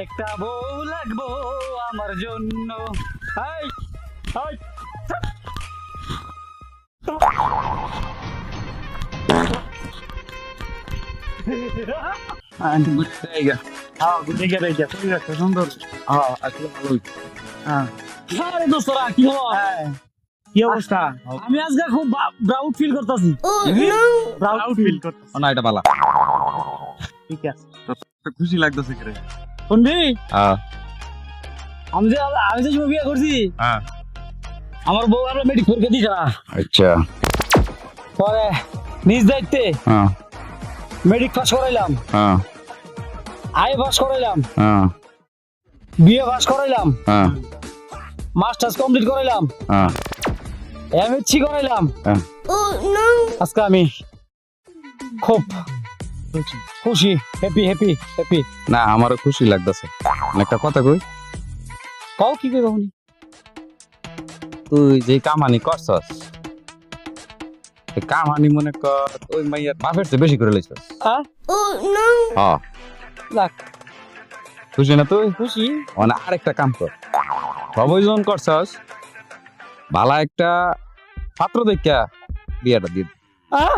একটা বউ লাগবো আমার জন্য। হাই হাই কি অবস্থা? আমি আজকে খুব প্রাউড ফিল করতেছি। প্রাউড ফিল করতেছি। না এটা ভালো ঠিক আছে। খুশি লাগতেছে করে। শুনবি? হ্যাঁ। আমি যে আমি যে সময় বিয়ে করছি। হ্যাঁ। আমার বউ আমরা মেডিক পরীক্ষা দিয়েছে না আচ্ছা। পরে নিজ দায়িত্বে হ্যাঁ। মেডিক পাস করাইলাম। হ্যাঁ। আই পাস করাইলাম। হ্যাঁ। বিএ পাস করাইলাম। হ্যাঁ। মাস্টার্স কমপ্লিট করাইলাম। হ্যাঁ। এমএসসি করাইলাম। হ্যাঁ। আজকে আমি খুব খুশি হ্যাপি হ্যাপি হ্যাপি না আমারও খুশি লাগতেছে। একটা কথা কই? কও কি কই বাহুনি তুই যে কামানি করছস কামানি মনে কর ওই মাইয়ার বাপের চেয়ে বেশি করে লইছস। হ্যাঁ লাখ খুশি না তুই? খুশি। মানে আরেকটা কাম কর। সবই যখন করছস ভালো একটা পাত্র দেখা বিয়াটা দিয়ে দে। আহ?